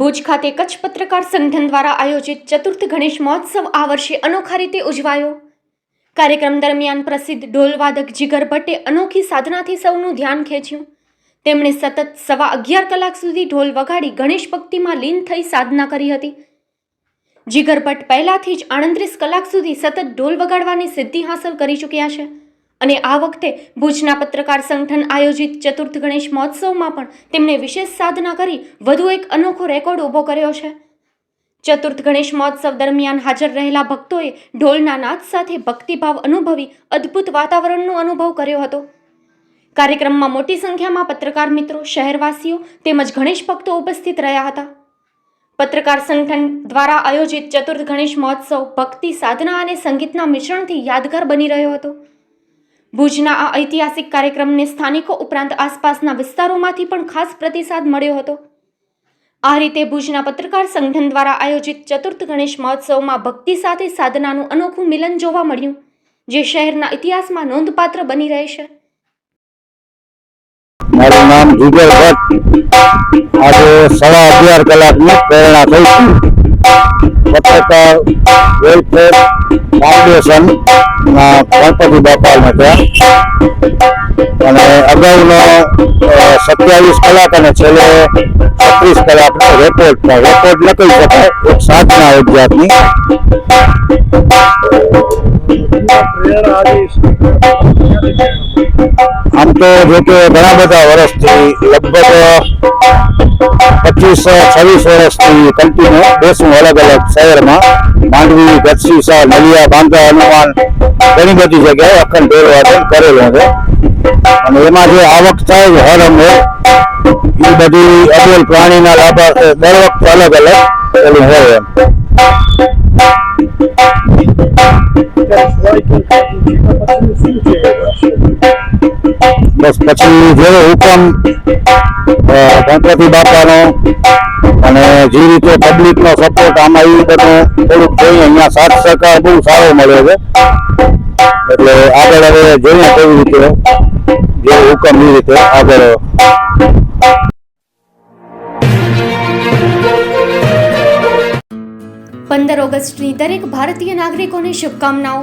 ભુજ ખાતે કચ્છ પત્રકાર સંગઠન દ્વારા આયોજિત ચતુર્થ ગણેશ મહોત્સવ આ વર્ષે અનોખા રીતે ઉજવાયો. કાર્યક્રમ દરમિયાન પ્રસિદ્ધ ઢોલવાદક જીગર ભટ્ટે અનોખી સાધનાથી સૌનું ધ્યાન ખેંચ્યું. તેમણે સતત સવા અગિયાર કલાક સુધી ઢોલ વગાડી ગણેશ ભક્તિમાં લીન થઈ સાધના કરી હતી. જીગર ભટ્ટ પહેલાથી જ આડત્રીસ કલાક સુધી સતત ઢોલ વગાડવાની સિદ્ધિ હાંસલ કરી ચૂક્યા છે. અને આ વખતે ભુજના પત્રકાર સંગઠન આયોજિત ચતુર્થ ગણેશ મહોત્સવમાં પણ તેમણે વિશેષ સાધના કરી, વધુ એક અનોખો રેકોર્ડ ઊભો કર્યો છે. ચતુર્થ ગણેશ મહોત્સવ દરમિયાન હાજર રહેલા ભક્તોએ ઢોલના નાદ સાથે ભક્તિભાવ અનુભવી, અદ્ભુત વાતાવરણનો અનુભવ કર્યો હતો. કાર્યક્રમમાં મોટી સંખ્યામાં પત્રકાર મિત્રો, શહેરવાસીઓ તેમજ ગણેશ ભક્તો ઉપસ્થિત રહ્યા હતા. પત્રકાર સંગઠન દ્વારા આયોજિત ચતુર્થ ગણેશ મહોત્સવ ભક્તિ સાધના અને સંગીતના મિશ્રણથી યાદગાર બની રહ્યો હતો. ભુજના આ ઐતિહાસિક કાર્યક્રમને સ્થાનિકો ઉપરાંત આસપાસના વિસ્તારોમાંથી પણ ખાસ પ્રતિસાદ મળ્યો હતો. આ રીતે ભુજના પત્રકાર સંગઠન દ્વારા આયોજિત ચતુર્થ ગણેશ મહોત્સવમાં ભક્તિ સાથે સાધનાનું અનોખું મિલન જોવા મળ્યું, જે શહેરના ઇતિહાસમાં નોંધપાત્ર બની રહેશે મારું નામ જુગલ ભટ્ટ. આજે સવા અગિયાર કલાકની પ્રેરણા થઈ. પત્રકાર, વેલફેર ફાઉન્ડેશન ના ગણપતિ બાપાને ત્યાં અને અગાઉનો સત્યાવીસ કલાક અને છેલ્લે છત્રીસ કલાકનો રેકોર્ડ પણ રેકોર્ડ ન કહી શકાય એક સાધના એક જાતની આમ તો જો કે ઘણા બધા વર્ષથી લગભગ પચીસ છવ્વીસ વર્ષથી કન્ટિન્યુ બેસું અલગ અલગ શહેરમાં માંડવી ગઢસીસા નલિયા બાંધા હનુમાન ઘણી બધી જગ્યાએ અખંડ ઢોલવાદન કરેલું છે અને એમાં જે આવક થાય છે હર અમે એ બધી અબોલ પ્રાણીના લાભાર્થે દર વખતે અલગ અલગ પેલું હોય એમ બસ પછી જેવો હુકમ ગણપતિ બાપાનો અને જે રીતે પબ્લિકનો સપોર્ટ આમાં એ બધું થોડુંક જોઈએ. અહીંયા સાથ સહકાર બહુ સારો મળ્યો છે. એટલે આગળ હવે જોઈએ કેવી રીતે, જે હુકમ એ રીતે આગળ પંદર ઓગસ્ટની દરેક ભારતીય નાગરિકોને શુભકામનાઓ.